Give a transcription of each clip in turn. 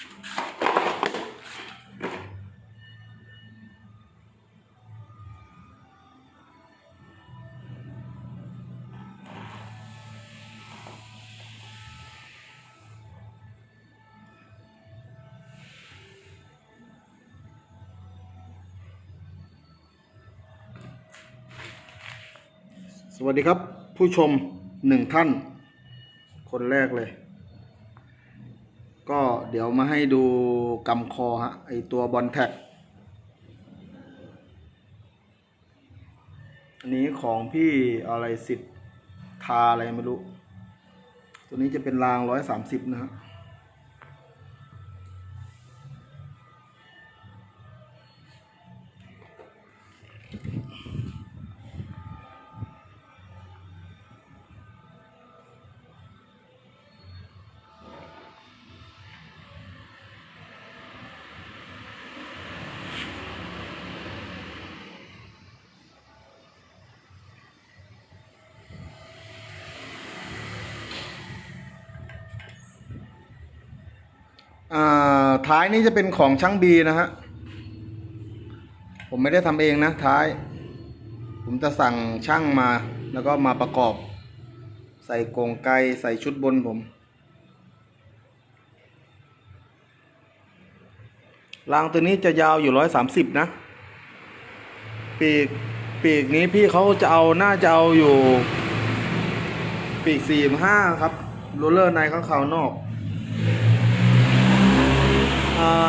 สวัสดีครับ ผู้ชมหนึ่งท่าน คนแรกเลย ก็เดี๋ยวมาให้ดูกำคอฮะไอตัวบอลแท็กอันนี้ของพี่อะไรสิทธาอะไรไม่รู้ ตัวนี้จะเป็นรางร้อยสามสิบนะฮะ ท้ายนี้จะเป็นของช่างบีนะฮะ ผมไม่ได้ทำเองนะท้าย ผมจะสั่งช่างมาแล้วก็มาประกอบ ใส่กรงไกใส่ชุดบนผม รางตัวนี้จะยาวอยู่ร้อยสามสิบนะ ปีกปีกนี้พี่เขาจะเอาน่าจะเอาอยู่ ปีกสี่ห้าครับโรลเลอร์ในข้างขาวนอก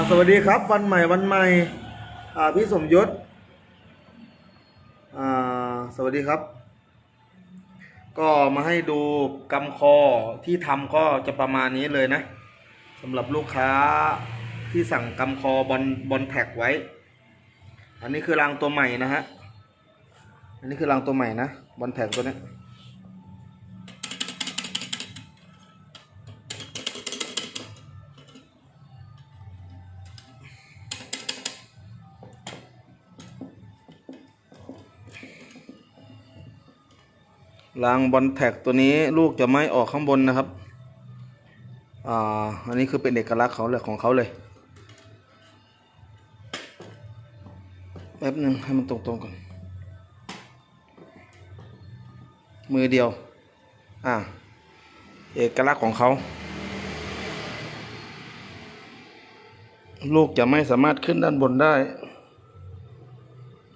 สวัสดีครับวันใหม่วันใหม่พี่สมยศสวัสดีครับ ก็มาให้ดูกำคอที่ทำก็จะประมาณนี้เลยนะสำหรับลูกค้าที่สั่งกำคอบอลบอลแท็กไว้ อันนี้คือรางตัวใหม่นะฮะ อันนี้คือรางตัวใหม่นะบอลแท็กตัวนี้ รางบอลแท็กตัวนี้ลูกจะไม่ออกข้างบนนะครับ อ่า อันนี้คือเป็นเอกลักษณ์เขาเลยของเขาเลย แป๊บหนึ่งให้มันตรงๆก่อน มือเดียว อ่า เอกลักษณ์ของเขา ลูกจะไม่สามารถขึ้นด้านบนได้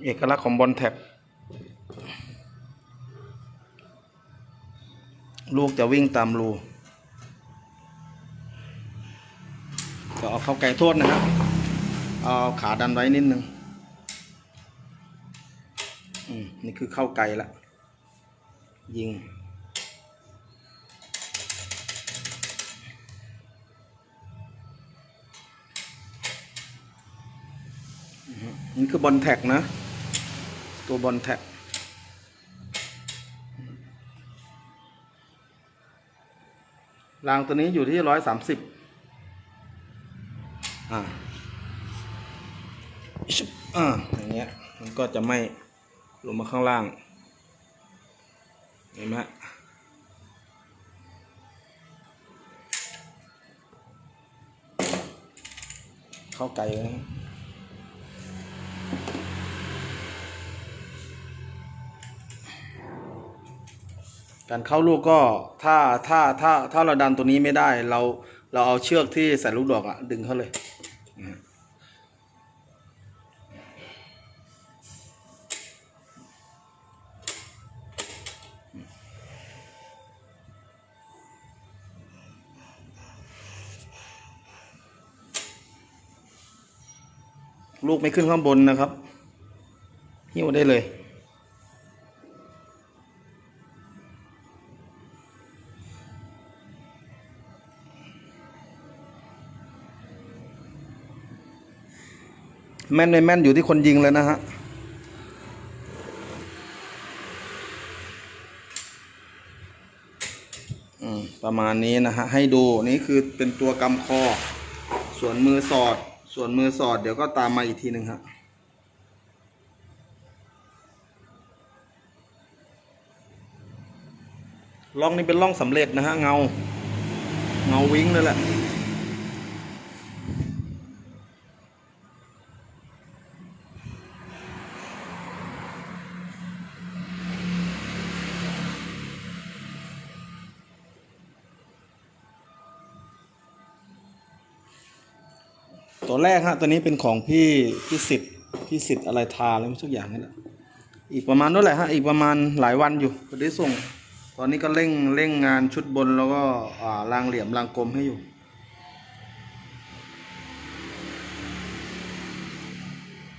เอกลักษณ์ของบอลแท็ก ลูกจะวิ่งตามรูก็เอาเข้าไก่โทษนะครับ เอาขาดันไว้นิดนึงอืมนี่คือเข้าไก่ละ ยิง นี่คือบอลแท็กนะ ตัวบอลแท็ก รางตัวนี้อยู่ที่ร้อยสามสิบอ่าอ่าอย่างเงี้ย มันก็จะไม่ลงมาข้างล่าง เห็นไหมเข้าไกลเลย การเข้าลูกก็ถ้าถ้าถ้าถ้าเราดันตัวนี้ไม่ได้ เราเราเอาเชือกที่ใส่ลูกดอกอะดึงเขาเลยลูกไม่ขึ้นข้างบนนะครับหิ้วได้เลย แม่นไม่แม่นอยู่ที่คนยิงเลยนะฮะอืมประมาณนี้นะฮะให้ดูนี่คือเป็นตัวกำคอ ส่วนมือสอด ส่วนมือสอดเดี๋ยวก็ตามมาอีกทีหนึ่งฮะล่องนี้เป็นล่องสำเร็จนะฮะเงา เงาวิ้งเลยแหละ แรกฮะตัวนี้เป็นของพี่พี่สิทธิ์พี่สิทธิ์อะไรทาอะไรสักอย่างนี่แหละอีกประมาณนั่นแหละฮะอีกประมาณหลายวันอยู่จะได้ส่ง ตอนนี้ก็เร่งเร่งงานชุดบนแล้วก็อ่ารางเหลี่ยมรางกลมให้อยู่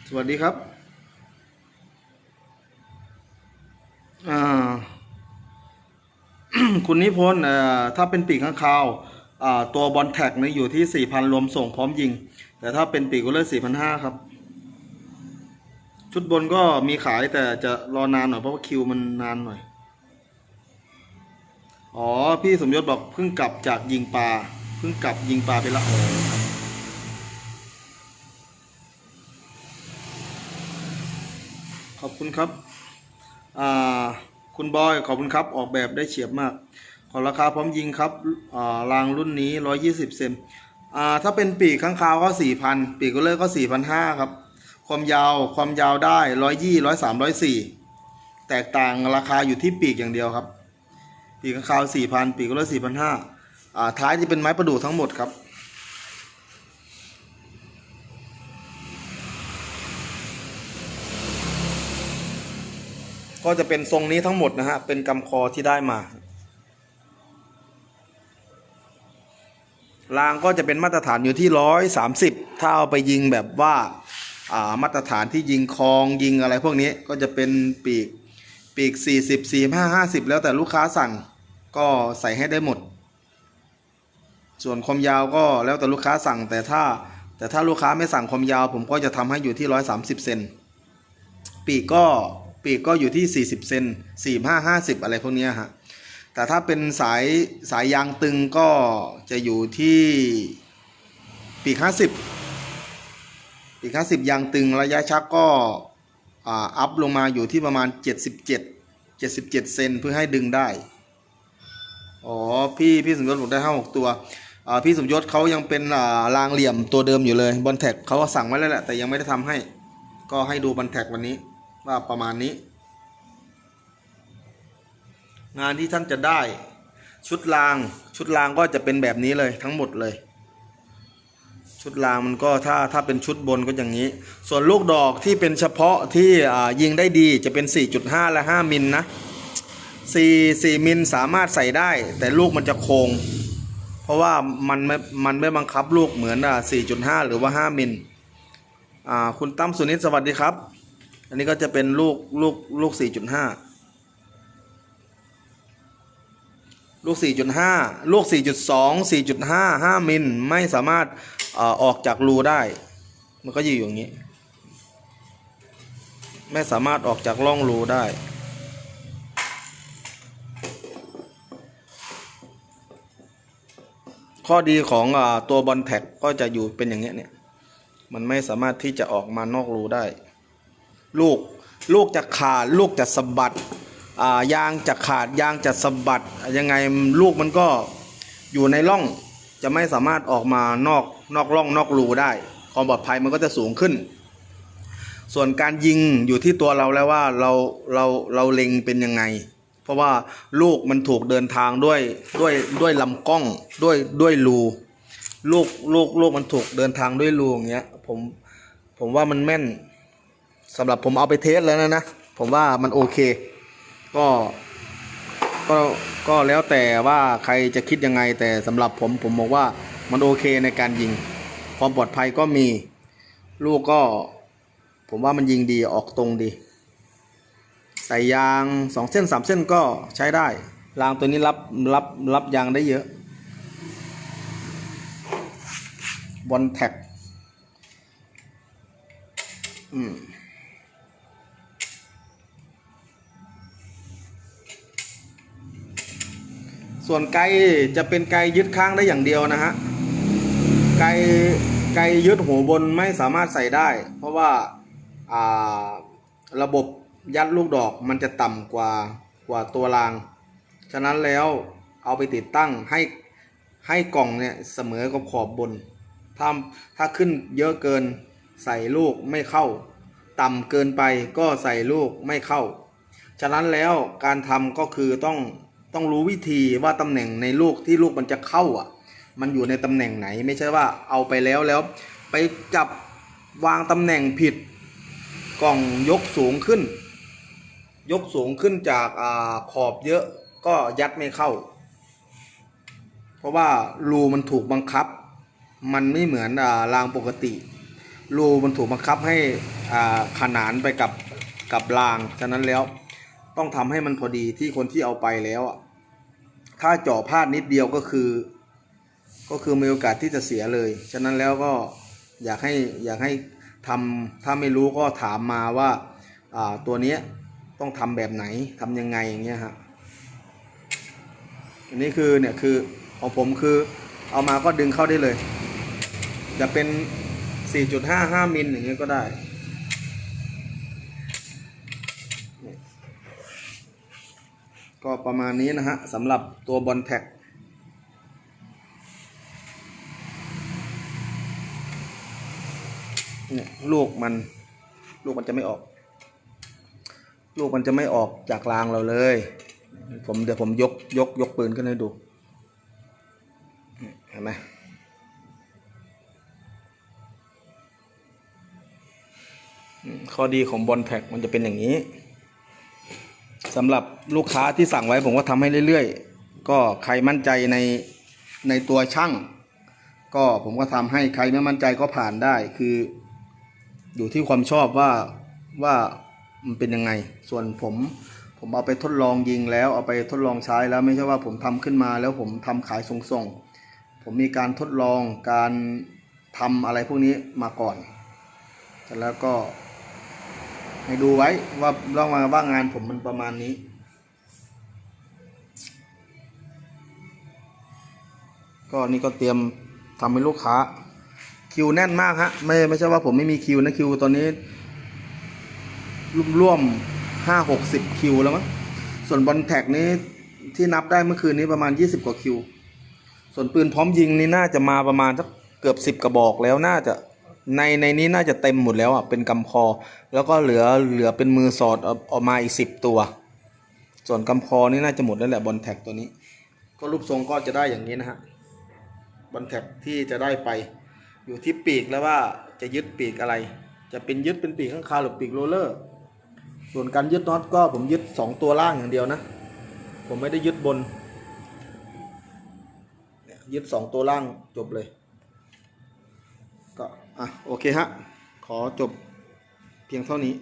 สวัสดีครับอ่าคุณนิพนธ์ถ้าเป็นปีกข้างคาวตัวบอลแท็กนี่อยู่ที่ 4,000 รวมส่งพร้อมยิง แต่ถ้าเป็นปีกก็เลิศ4,500ครับ ชุดบนก็มีขายแต่จะรอนานหน่อยเพราะว่าคิวมันนานหน่อย อ๋อ พี่สมยศบอกเพิ่งกลับจากยิงปลาเพิ่งกลับยิงปลาไปละอ๋อขอบคุณครับ คุณบอย ขอบคุณครับ ออกแบบได้เฉียบมาก ขอราคาพร้อมยิงครับารางรุ่นนี้ 120 เซน อ่าถ้าเป็นปีกข้างคาวก็4,000ปีกก็เลิกก็4,500ครับ ความยาวความยาวได้120 103 104แตกต่างราคาอยู่ที่ปีกอย่างเดียวครับ ปีกข้างคาว4,000ปีกก็เลิก4,500อ่าท้ายจะเป็นไม้ประดู่ทั้งหมดครับก็จะเป็นทรงนี้ทั้งหมดนะฮะ เป็นกำคอที่ได้มา รางก็จะเป็นมาตรฐานอยู่ที่ร้อยสามสิบถ้าเอาไปยิงแบบว่าามาตรฐานที่ยิงคองยิงอะไรพวกนี้ก็จะเป็นปีกปีกสี่สิบสี่ห้าห้าสิบแล้วแต่ลูกค้าสั่งก็ใส่ให้ได้หมด ส่วนความยาวก็แล้วแต่ลูกค้าสั่งแต่ถ้าแต่ถ้าลูกค้าไม่สั่งความยาว ผมก็จะทำให้อยู่ที่ร้อยสามสิบเซนปีกก็ปีกก็อยู่ที่40เซน45 50อะไรพวกนี้ฮะ แต่ถ้าเป็นสายสายยางตึงก็จะอยู่ที่ปีก 50 ปีก 50 ยางตึงระยะชักก็อ่าอัพลงมาอยู่ที่ประมาณ 77 77 เซนเพื่อให้ดึงได้ อ๋อ พี่พี่สมยศบอกได้ห้าหกตัวอ่าพี่สมยศเขายังเป็นอ่ารางเหลี่ยมตัวเดิมอยู่เลยบอลแท็กเขาก็สั่งไว้แล้วแหละแต่ยังไม่ได้ทำให้ ก็ให้ดูบอลแท็กวันนี้ว่าประมาณนี้ งานที่ท่านจะได้ ชุดราง ชุดรางก็จะเป็นแบบนี้เลยทั้งหมดเลย ชุดรางมันก็ถ้าถ้าเป็นชุดบนก็อย่างนี้ ส่วนลูกดอกที่เป็นเฉพาะที่ยิงได้ดีจะเป็น 4.5 และ 5 มิลนะ4 4มิลสามารถใส่ได้ แต่ลูกมันจะโค้งเพราะว่ามันไม่มันไม่บังคับลูกเหมือนอะ4.5 หรือว่า 5 มิลอ่าคุณตั้มสุนิตสวัสดีครับ อันนี้ก็จะเป็นลูกลูกลูก 4.5 ลูก 4.5 ลูก 4.2 4.5 5 มิลไม่สามารถออกจากรูได้ มันก็อยู่อย่างนี้ ไม่สามารถออกจากร่องรูได้ ข้อดีของอตัวบอลแท็กก็จะอยู่เป็นอย่างเงี้เนี่ย มันไม่สามารถที่จะออกมานอกรูได้ ลูก ลูกจะขาด ลูกจะสะบัด ยางจะขาดยางจะสะบัดยังไงลูกมันก็อยู่ในร่องจะไม่สามารถออกมานอกนอกร่องนอกรูได้ ความปลอดภัยมันก็จะสูงขึ้น ส่วนการยิงอยู่ที่ตัวเราแล้วว่าเราเราเราเล็งเป็นยังไง เพราะว่าลูกมันถูกเดินทางด้วยด้วยด้วยลำกล้องด้วยด้วยรูลูกลูกลูกมันถูกเดินทางด้วยรูอย่างเงี้ยผมผมว่ามันแม่นสำหรับผมเอาไปเทสแล้วนะนะ ผมว่ามันโอเค ก็ก็ก็แล้วแต่ว่าใครจะคิดยังไง แต่สำหรับผมผมบอกว่ามันโอเคในการยิง ความปลอดภัยก็มี ลูกก็ ผมว่ามันยิงดีออกตรงดี ใส่ยางสองเส้นสามเส้นก็ใช้ได้รางตัวนี้รับรับรับยางได้เยอะบอลแท็กอืม ส่วนไกจะเป็นไกยึดค้างได้อย่างเดียวนะฮะไกไกยึดหัวบนไม่สามารถใส่ได้ เพราะว่าอาระบบยัดลูกดอกมันจะต่ำกว่ากว่าตัวราง ฉะนั้นแล้วเอาไปติดตั้งให้ให้กล่องเนี่ยเสมอกับขอบบน ถ้าถ้าขึ้นเยอะเกินใส่ลูกไม่เข้า ต่ำเกินไปก็ใส่ลูกไม่เข้า ฉะนั้นแล้วการทำก็คือต้อง ต้องรู้วิธีว่าตำแหน่งในลูกที่ลูกมันจะเข้าอะ มันอยู่ในตำแหน่งไหน ไม่ใช่ว่าเอาไปแล้วแล้ว ไปจับวางตำแหน่งผิดกล่องยกสูงขึ้น ยกสูงขึ้นจากอาขอบเยอะก็ยัดไม่เข้า เพราะว่ารูมันถูกบังคับ มันไม่เหมือนอารางปกติ รูมันถูกบังคับให้อ่าขนานไปกับกับราง ฉะนั้นแล้ว ต้องทำให้มันพอดีที่คนที่เอาไปแล้วอะถ้าเจาะพลาดนิดเดียวก็คือ ก็คือมีโอกาสที่จะเสียเลย ฉะนั้นแล้วก็อยากให้อยากให้ทำถ้าไม่รู้ก็ถามมาว่าอ่าตัวเนี้ยต้องทำแบบไหนทำยังไงอย่างเงี้ยฮะอันนี้คือเนี่ยคือของผมคือเอามาก็ดึงเข้าได้เลย จะเป็น 4.55 มิลอย่างเงี้ยก็ได้ ก็ประมาณนี้นะฮะสำหรับตัวบอลแท็กเนี่ยลูกมันลูกมันจะไม่ออก ลูกมันจะไม่ออกจากรางเราเลย ผมเดี๋ยวผมยกยกยกปืนขึ้นให้ดูเห็นไหมอืมข้อดีของบอลแท็กมันจะเป็นอย่างนี้ สำหรับลูกค้าที่สั่งไว้ผมก็ทำให้เรื่อยๆ ก็ใครมั่นใจในในตัวช่าง ก็ผมก็ทำให้ใครไม่มั่นใจก็ผ่านได้คือ อยู่ที่ความชอบว่าว่ามันเป็นยังไง ส่วนผมผมเอาไปทดลองยิงแล้วเอาไปทดลองใช้แล้วไม่ใช่ว่าผมทำขึ้นมาแล้วผมทำขายส่งๆผมมีการทดลองการทำอะไรพวกนี้มาก่อนแต่แล้วก็ ให้ดูไว้ว่าลองมาว่างานผมมันประมาณนี้ ก็นี่ก็เตรียมทำให้ลูกค้า คิวแน่นมากฮะ ไม่ไม่ใช่ว่าผมไม่มีคิวนะคิวตอนนี้ร่วมห้าหกสิบคิวแล้วมั้งส่วนบอลแท็กนี้ที่นับได้เมื่อคืนนี้ประมาณยี่สิบกว่าคิว ส่วนปืนพร้อมยิงนี่น่าจะมาประมาณสักเกือบสิบกระบอกแล้วน่าจะ ในในนี้น่าจะเต็มหมดแล้วอะเป็นกำคอ แล้วก็เหลือเหลือเป็นมือสอดออกมาอีกสิบตัว ส่วนกำคอนี่น่าจะหมดแล้วแหละบอลแท็กตัวนี้ ก็รูปทรงก็จะได้อย่างนี้นะฮะบอลแท็กที่จะได้ไป อยู่ที่ปีกแล้วว่าจะยึดปีกอะไร จะเป็นยึดเป็นปีกข้างคาวหรือปีกโรลเลอร์ ส่วนการยึดน็อตก็ผมยึดสองตัวล่างอย่างเดียวนะ ผมไม่ได้ยึดบนยึดสองตัวล่างจบเลย อะโอเคฮะ ขอจบเพียงเท่านี้